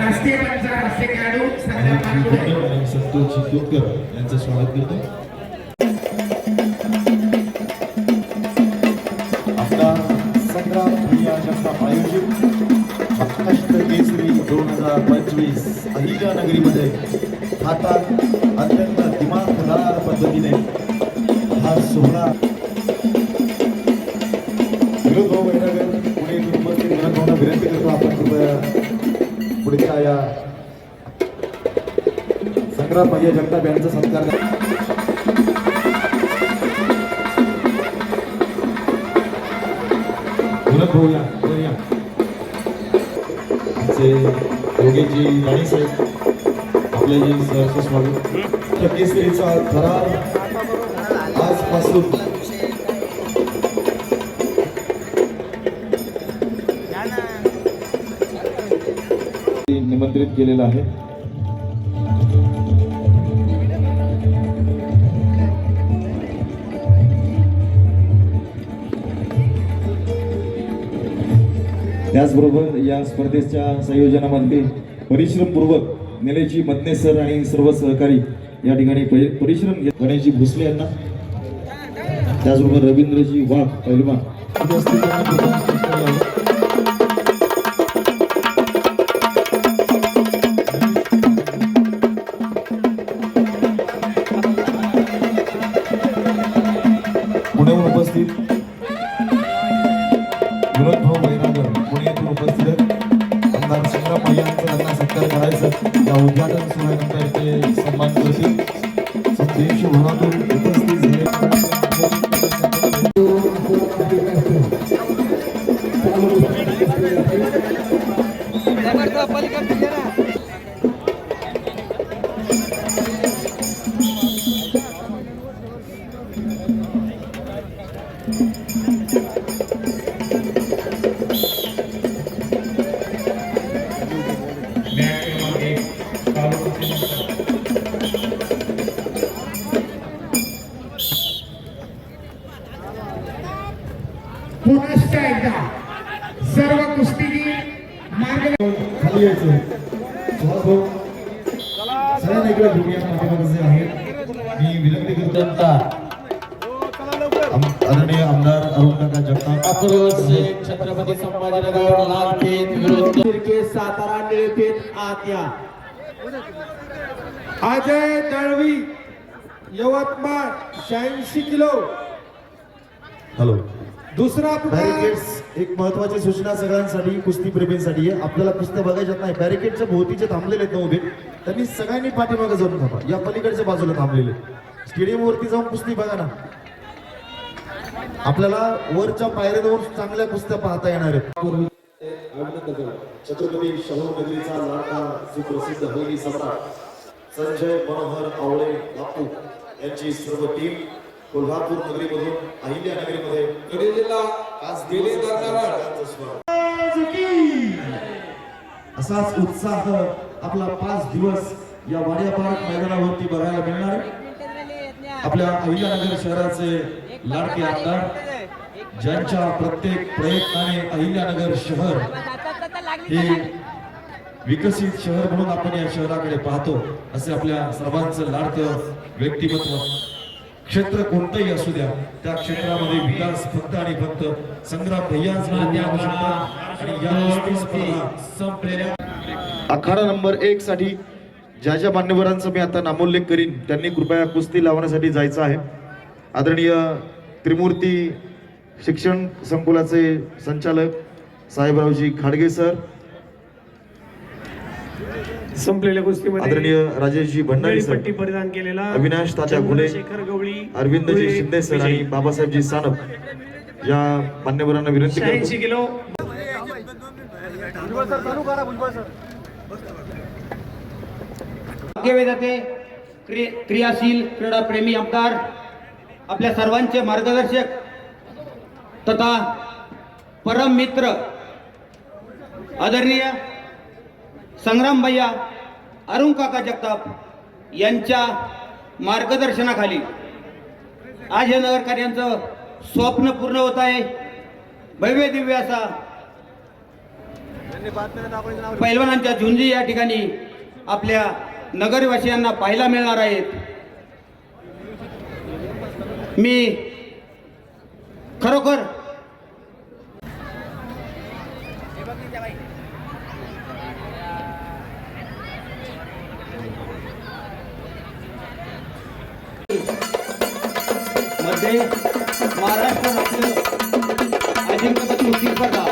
राष्ट्रीय पंच राष्ट्रीय खेळाडू आणि संतोष चितोडकर यांचं स्वागत करतो. आयोजित दोन हजार पंचवीस अहिल्यानगरीमध्ये हातात संग्राम भैया जगताप यांचा सत्कार करा. भाऊ या आमचे राणे साहेब आपले जे सहर्ष स्वागत केसरीचा थरार आजपासून. निमंत्रित केलेलं आहे. त्याचबरोबर या स्पर्धेच्या संयोजनामध्ये परिश्रमपूर्वक निलेजी मदने सर आणि सर्व सहकारी या ठिकाणी परिश्रम घेत गणेशजी भोसले यांना. त्याचबरोबर रवींद्रजी वाघ पैलवान. संभाजीनगर लालपेठ सातारा निळपेठ आत या. अजय दळवी यवतमाळ शहाऐंशी किलो. हॅलो. दुसरा पुकार बॅरिकेड्स एक महत्वाची सूचना सगळ्यांसाठी कुस्ती प्रेमींसाठी आहे. आपल्याला कुस्त्या बघायच्यात नाही. बॅरिकेडच्या भोवतीचे थांबलेले आहेत ना उभे. त्यांनी सगळ्यांनी पाठीमागे जाऊन थांबा. या पलीकडच्या बाजूला थांबलेले स्टेडियम वरती जाऊन कुस्ती बघा ना. आपल्याला वरच्या पायऱ्यांवर चांगल्या कुस्त्या पाहता येणार आहेत छत्रपती शाहू नगरीचा लाडका सुप्रसिद्ध हल्ली सम्राट संजय मनोहर आवळे बापू यांची सर्व टीम कोल्हापूर नगरीमधून अहिल्या नगरीमध्ये आज दिवस असाच उत्साह आपला पाच दिवस या वाड्या पार्क मैदानावरती बघायला मिळणार आहे. आपल्या अहिल्यानगर शहराचे लाडके आमदार ज्यांच्या प्रत्येक प्रयत्नाने अहिल्यानगर शहर हे विकसित शहर म्हणून आपण या शहराकडे पाहतो असे आपल्या सर्वांचं लाडकं व्यक्तिमत्व. क्षेत्र कोणतंही असू द्या त्या क्षेत्रामध्ये विकास फक्त आणि फक्त संग्राम भैयाच या आणि या कुस्ती स्पर्धा नंबर एक साठी ज्या ज्या मान्यवरांचा मी आता नामोल्लेख करीन त्यांनी कृपया कुस्ती लावण्यासाठी जायचं आहे. आदरणीय त्रिमूर्ती शिक्षण संकुलाचे संचालक साहेबरावजी खाडगे सर संपलेल्या कुस्तीमध्ये आदरणीय राजेशजी भंडारी सर पट्टी परिधान केलेला अविनाश तात्या घुले चंद्रशेखर गवळी अरविंदजी शिंदे सर आणि. बाबासाहेबजी सानप या मान्यवरांना विनंती करतो. किलो. केले जाते क्रि- क्रियाशील क्रीडाप्रेमी आमदार आपल्या सर्वांचे मार्गदर्शक तथा परम मित्र आदरणीय संग्राम भैया अरुण काका जगताप यांच्या मार्गदर्शनाखाली आज या नगरकार्यांचं स्वप्न पूर्ण होत आहे. भव्य दिव्य असा पैलवानांच्या झुंजी या ठिकाणी आपल्या नगरवासियांना पाहायला मिळणार आहेत. मी खरोखरमध्ये महाराष्ट्र राज्य अजिंक्यपद कुस्ती स्पर्धा.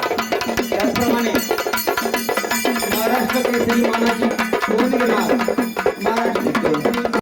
त्याचप्रमाणे महाराष्ट्र मानाची नोंद घेणार महाराष्ट्र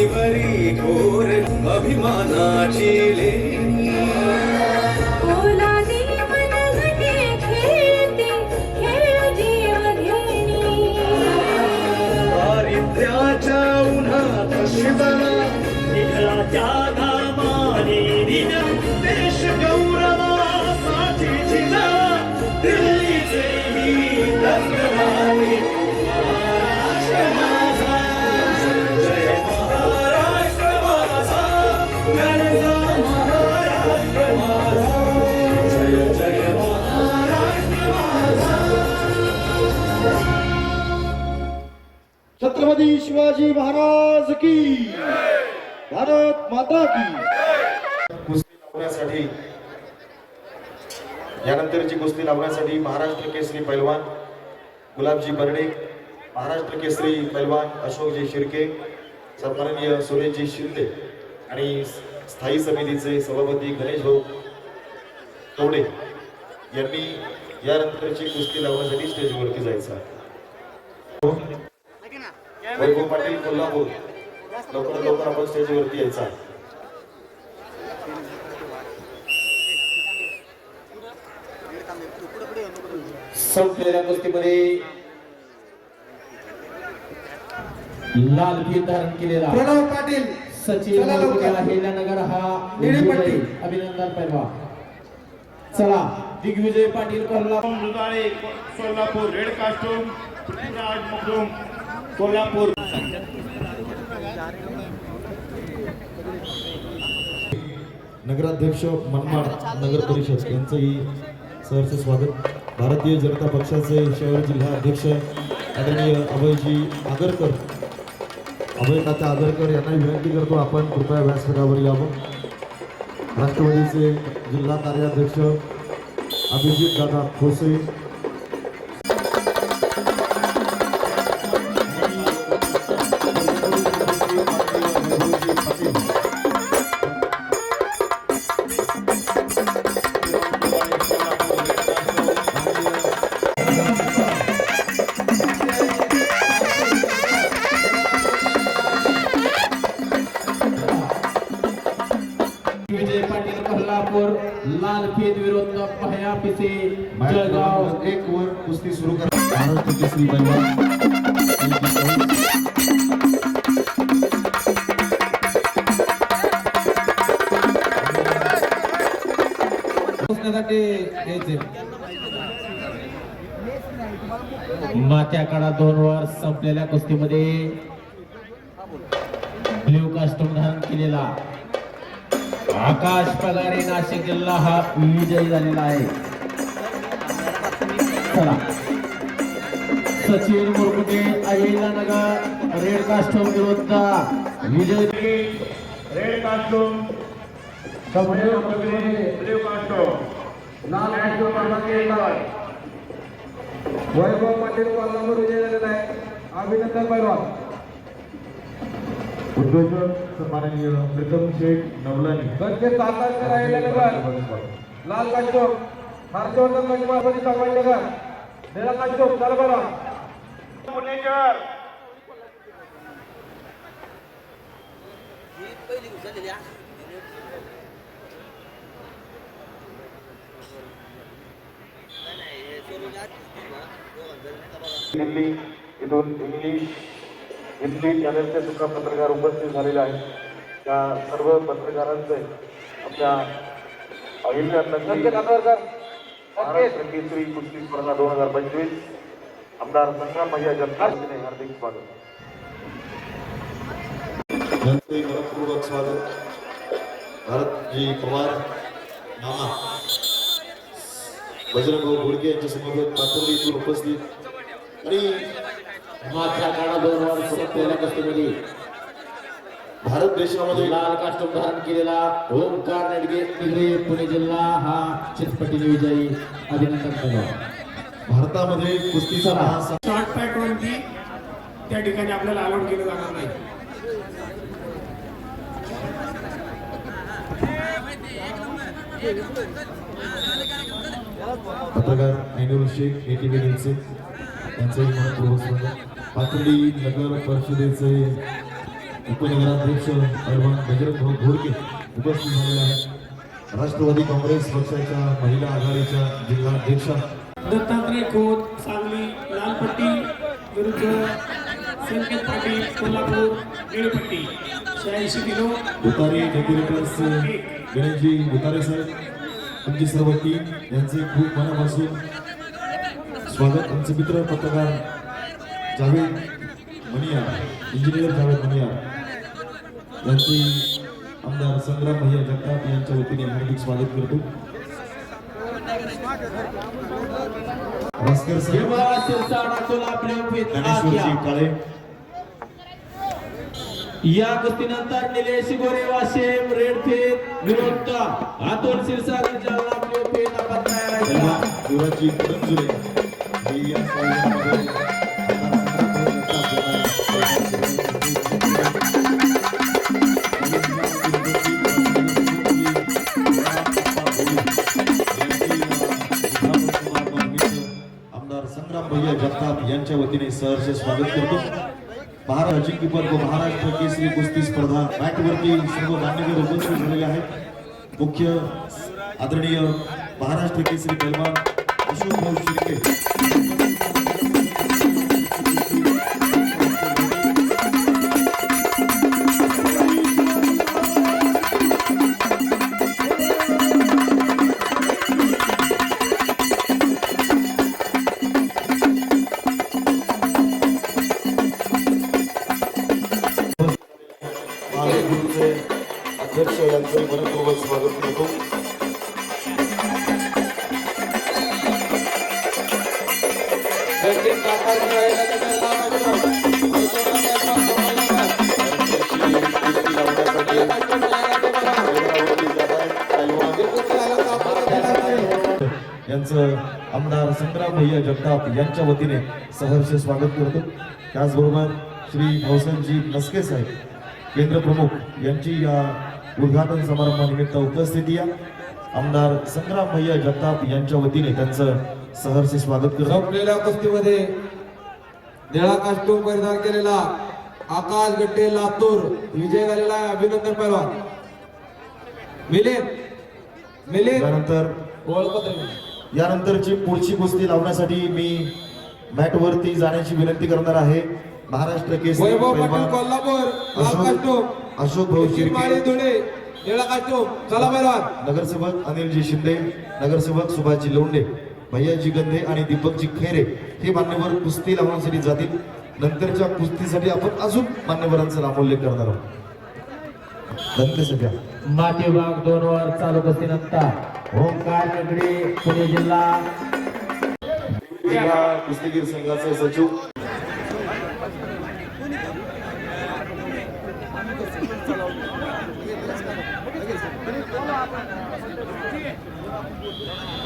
छातीवरी घोर अभिमानाची लेणी. दारिद्र्याच्या उन्हात शिजला छत्रपती शिवाजी महाराज की भारत माता की. कुस्ती लावण्यासाठी यानंतरची कुस्ती लावण्यासाठी महाराष्ट्र केसरी पैलवान गुलाबजी बर्डे महाराष्ट्र केसरी पैलवान अशोकजी शिर्के सन्माननीय सुरेशजी शिंदे आणि स्थायी समितीचे सभापती गणेश भाऊ तोडे यांनी यानंतरची कुस्ती लावण्यासाठी स्टेजवरती जायचं वैभव पाटील कोल्हापूर लवकर लवकर आपण स्टेजवरती यायचा आहे. संपलेल्या कुस्तीमध्ये लाल फीत धारण केलेला प्रणव पाटील सचिन. अहिल्यानगर हा निळी पट्टी. विजयी. अभिनंदन पैलवा चला दिग्विजय पाटील कोल्हापूर सोलापूर रेड कास्टूम पृथ्वीराज मुकदूम कोल्हापूर. नगराध्यक्ष मनमाड नगर परिषद यांचंही सहर्ष स्वागत. भारतीय जनता पक्षाचे शहर जिल्हा अध्यक्ष आदरणीय अभयजी आगरकर. अभय तात्या आगरकर यांना विनंती करतो आपण कृपया व्यासपीठावर यावं. राष्ट्रवादीचे जिल्हा कार्याध्यक्ष अभिजित दादा खोसे माथ्याकडा दोन वर संपलेल्या कुस्तीमध्ये ब्ल्यू कास्टूम धारण केलेला. आकाश पगारे नाशिक जिल्हा हा विजयी झालेला आहे. चला. सचिन मुरकुटे नगर रेड कास्टोम विरुद्ध विजय. रेड कास्टूम ब्ल्यू कास्टूम लाल कास्टोम वैभव पाटील कोल्हापूर विजय झालेला आहे. अभिनंदन पैलवान उद्योजक सन्माननीय प्रीतम शेठ नवलानी. संकेत सातारकर अहिल्यानगर लाल कास्टोम हर्षवर्धन गंजमापती संगमनगर निळा कास्टोम चला बरं. पुणेकर दिल्ली इथून इंग्लिश हिंदी चॅनलचे सुद्धा पत्रकार उपस्थित झालेले आहेत. त्या सर्व पत्रकारांचे आपल्या महाराष्ट्र केसरी कुस्ती स्पर्धा दोन हजार पंचवीस. आमदार संग्राम भैया यांचे हार्दिक स्वागत. मनपूर्वक स्वागत. भारतजी पवार मामा. बजरंग भाऊ घोडके यांच्या समवेत पाथर्डी इथून उपस्थित. आणि मागच्या काळा दोन वर्ष पहिल्या कष्टमध्ये भारत देशामध्ये लाल काष्टम धारण केलेला ओमकार नेडगे तिगरे पुणे जिल्हा हा चितपटीने विजयी अभिनंदन करतो. भारतामध्ये कुस्तीचा शॉर्ट पॅट वरती त्या ठिकाणी आपल्याला अलाउड केलं जाणार नाही. पत्रकार ऐनूर शेख एटीव्ही न्यूजचे यांचंही मनपूर्वक पाथर्डी नगर परिषदेचे उपनगराध्यक्ष पैलवान बजरंग घोडके उपस्थित झालेले आहेत. राष्ट्रवादी काँग्रेस पक्षाच्या महिला आघाडीच्या जिल्हाध्यक्षा. दत्तात्रय खोत सांगली लालपट्टी विरुद्ध संकेत पाटील कोल्हापूर निळपट्टी. शहाऐंशी किलो. उतारे डेकोरेटर्स गणेशजी उतारे साहेब. तुमची सर्व टीम यांचे खूप मनापासून स्वागत. आमचे मित्र पत्रकार जावेद मनिया इंजिनियर जावेद मनिया यांचे आमदार संग्राम भैया जगताप यांच्या वतीने हार्दिक स्वागत करतो. भास्कर साहेब. ज्ञानेश्वरजी काळे. या कुस्तीनंतर निलेश गोरे वाशिम रेड फेत विरुद्ध अतुल सिरसागर जालना ब्ल्यू फेत आपण तयार आहे हे या आमदार संग्राम भैया जगताप यांच्या वतीने सहर्ष स्वागत करतो. अजिंक्यपद व महाराष्ट्र केसरी कुस्ती स्पर्धा बॅटवरती सर्व मान्यवर उपस्थित झालेले आहेत. मुख्य आदरणीय महाराष्ट्र केसरी पैलवान अशोक भाऊ शिर्के भैया जगताप यांच्या वतीने सहर्ष स्वागत करतो. त्याचबरोबर श्री भाऊसाहेबजी नसके साहेब केंद्र प्रमुख यांची या उद्घाटन समारंभानिमित्त उपस्थिती आहे. आमदार संग्राम भैया जगताप यांच्या वतीने त्यांचं सहर्ष स्वागत करतो. संपलेल्या कुस्तीमध्ये निळा कास्टूम परिधान केलेला आकाश गट्टे लातूर विजय झालेला आहे अभिनंदन पैलवान मिलिंद मिलिंद. त्यानंतर ओळखपत्र यानंतरची पुढची कुस्ती लावण्यासाठी मी मॅटवरती जाण्याची विनंती करणार आहे. महाराष्ट्र पैलवान कोल्हापूर अशोक भाऊ नगरसेवक अनिलजी शिंदे नगरसेवक सुभाषजी लोंढे भैयाजी गंधे आणि दीपकजी खैरे हे मान्यवर कुस्ती लावण्यासाठी जातील. नंतरच्या कुस्तीसाठी आपण अजून मान्यवरांचा नामोल्लेख करणार आहोत. धन्यवाद माती विभाग दोन वर चालू कुस्तीनंतर ओमकार नेगडे पुणे जिल्हा. जिल्हा कुस्तीगीर संघाचे सचिव.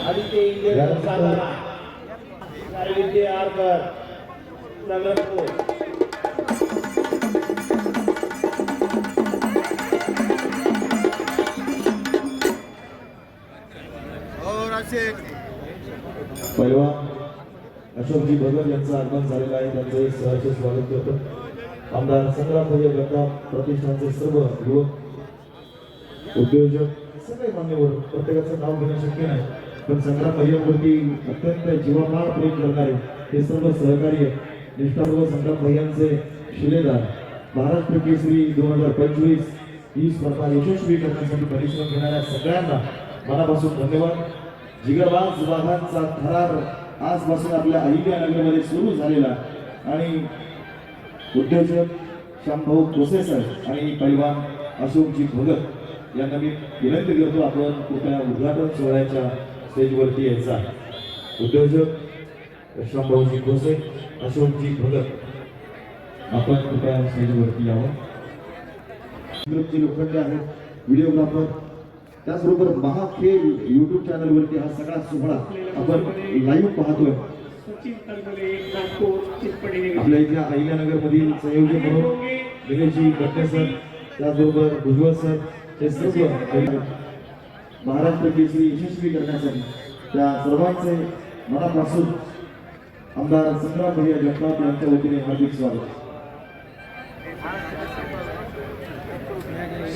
आदित्य इंडियन नगरपूर पैलवान अशोकजी भगत यांचं आगमन झालेलं आहे. त्यांचे सहर्ष स्वागत करतो. आमदार संग्राम भैया जगताप प्रतिष्ठानचे सर्व युवक उद्योजक सगळे मान्यवर प्रत्येकाचं नाव घेणं शक्य नाही. पण संग्राम भैयावरती अत्यंत जीवापाड प्रेम करणारे हे सर्व सहकार्य निष्ठापूर्व संग्राम भैयांचे शिलेदार महाराष्ट्र केसरी दोन हजार पंचवीस ही स्पर्धा यशस्वी करण्यासाठी परिश्रम घेणाऱ्या सगळ्यांना मनापासून धन्यवाद. जिगरबाज वाघांचा थरार आजपासून आपल्या अहिल्यानगरमध्ये सुरू झालेला आणि उद्योजक शांभाऊ प्रोसेसर आणि पैलवान अशोकजी भगत यांना मी विनंती करतो आपण कृपया उद्घाटन सोहळ्याच्या स्टेजवरती यायचा. उद्योजक शांभाऊजी कोसे अशोकजी भगत आपण कृपया स्टेजवरती यावं. ग्रुपचे लोखंडे आहेत व्हिडिओग्राफर त्याचबरोबर महाखेल युट्यूब चॅनलवरती हा सगळा सोहळा आपण लाईव्ह पाहतोय. आपल्या इथल्या अहिल्यानगर मधील संयोजक म्हणून दिनेशजी गट्टे सर त्याचबरोबर भुजबळ सर हे सर्व महाराष्ट्र केसरी यशस्वी करण्यासाठी त्या सर्वांचे मनापासून आमदार संग्राम भैया जगताप यांच्या वतीने हार्दिक स्वागत.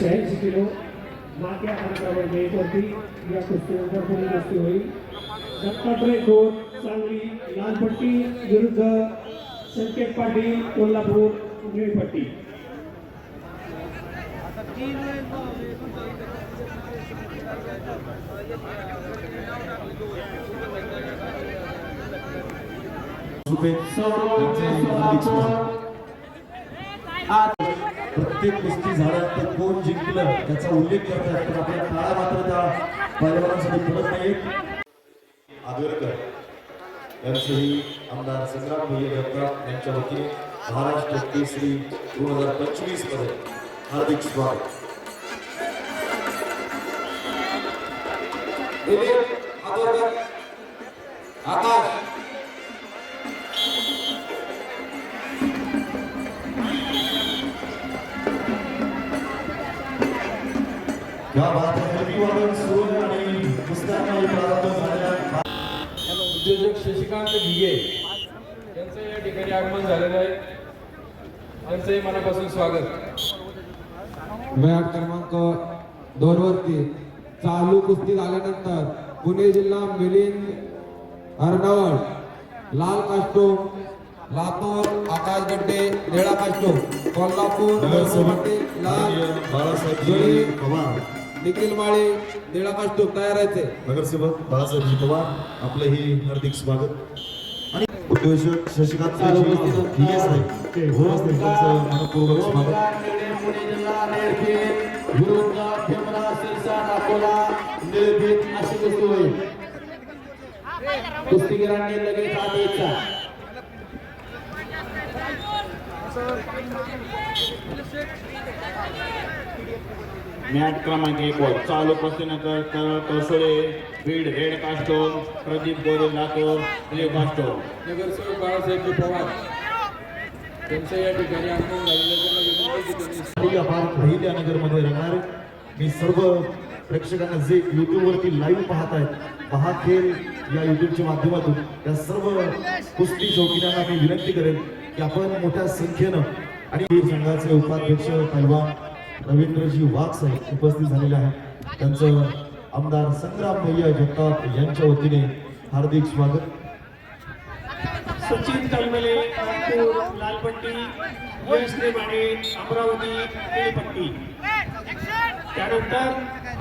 शहाऐंशी किलो अंतरावर मेजवरती या कुस्तीनंतर पुढील कुस्ती होईल. दत्तात्रय खोत सांगली लालपट्टी विरुद्ध संकेत पाटील कोल्हापूर निळपट्टी. स्वागत प्रत्येक कुस्ती झाल्यानंतर कोण जिंकलं त्याचा उल्लेख करतात. पण आपल्या काळा मात्र त्या पहिलवानांसाठी बोलत नाही आगरकर यांचेही आमदार संग्राम भैया जगताप यांच्या वतीने महाराष्ट्र केसरी दोन हजार पंचवीसमध्ये हार्दिक स्वागत. आकाश. या सुरू आणि प्रारंभ झालेला. उद्योजक शशिकांत भिगे यांचं या ठिकाणी आगमन झालेलं आहे. त्यांचंही मनापासून स्वागत. मॅट क्रमांक दोन वरती चालू कुस्ती झाल्यानंतर पुणे जिल्हा मिलिंद अर्णवड लाल कास्टोम लातूर आकाश गड्डे निळा कास्टोम कोल्हापूर लाल पवार. निखिल माळे निळा कास्टोम तयार आहे नगरसेवक बाळासाहेबजी पवार आपलंही हार्दिक स्वागत. आणि उद्योजक शशिकांत साहेब. हो मनपूर्वक स्वागत. कुस्तीगिरांनी लगेच मॅच क्रमांक एक वर चालू कुस्तीनंतर तर Talsole Beed red costume Pradeep Gore Latur blue costume नगरसेवक बाळासाहेब पवार. त्यांचं या ठिकाणी आगमन झालेलं आहे. त्यांना विनंती की त्यांनी अहिल्याबाग अहिल्यानगरमध्ये रंगणार मी सर्व प्रेक्षकांना जे युट्यूबवरती लाईव्ह पाहत आहेत महाखेल या युट्यूबच्या माध्यमातून. त्या सर्व कुस्ती शौकीनांना मी विनंती करेन की आपण मोठ्या संख्येनं आणि संघाचे उपाध्यक्ष पैलवान रवींद्रजी वाघ साहेब उपस्थित झालेले आहेत. त्यांचं आमदार संग्राम भैया जगताप यांच्या वतीने हार्दिक स्वागत. सचिन तलमले लालपट्टी यश नेमाडे अमरावती निळपट्टी त्यानंतर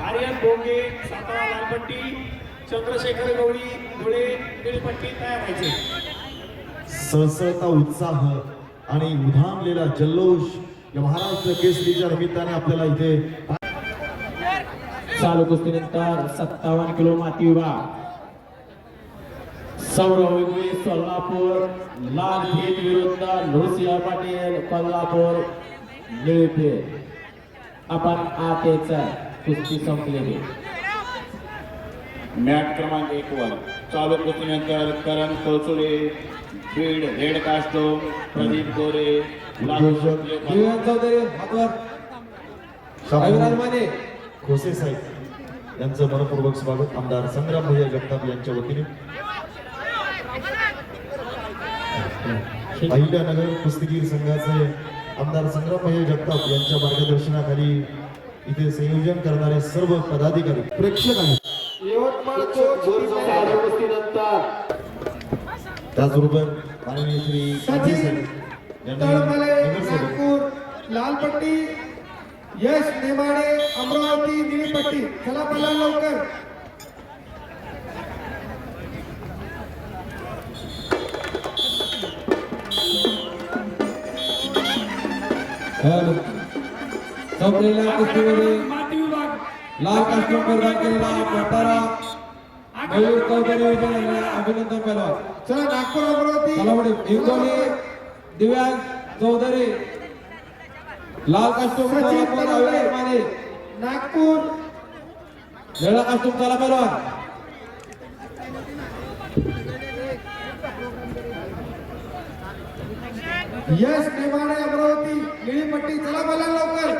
आर्यन भोंगे सातारा लालपट्टी चंद्रशेखर गवळी धुळे निळपट्टी तयार व्हायचे. सळसळता उत्साह आणि उधाणलेला जल्लोष या महाराष्ट्र केसरीच्या निमित्ताने आपल्याला इथे चालू कुस्तीनंतर सत्तावन्न किलो माती विभाग सौरभ सोलापूर लाल भीत विरुद्ध नृसिंह पाटील कोल्हापूर निळफेर आपण आतेचा कुस्ती संपलेली. मॅट क्रमांक एक वर. चालू कुस्तीनंतर करण कोळसुळे बीड रेड कास्टोम प्रदीप गोरे चौधरी माने खोसे साहेब यांचं मनपूर्वक स्वागत. आमदार संग्राम भैया जगताप यांच्या वतीने. अहिल्यानगर कुस्तीगीर संघाचे आमदार संग्राम भैया जगताप यांच्या मार्गदर्शनाखाली इथे संयोजन करणारे सर्व पदाधिकारी प्रेक्षक आहेत. त्याचबरोबर माननीय श्री गांधी साहेब. यांनी तळमले नागपूर लालपट्टी यश नेमाडे अमरावती निळीपट्टी. चला पहिला लवकर. कुस्तीमध्ये लाल परिधान केलेला मयूर चौधरी. अभिनंदन पहिलवान चला नागपूर अमरावती. चला पुढे. हिंगोली दिव्यांग चौधरी लाल माने. नागपूर. निळा कास्ट्यूम चला पहिलवान. यश नेमाडे अमरावती निळीपट्टी चला पहिला लवकर.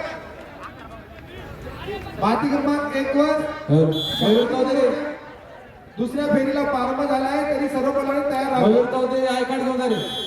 माती क्रमांक एक वर. हॅलो. मयूर चौधरी. दुसऱ्या फेरीला प्रारंभ झाला आहे तरी सर्व पलाने तयार आहोत. Mayur Chaudhari I card Chaudhari.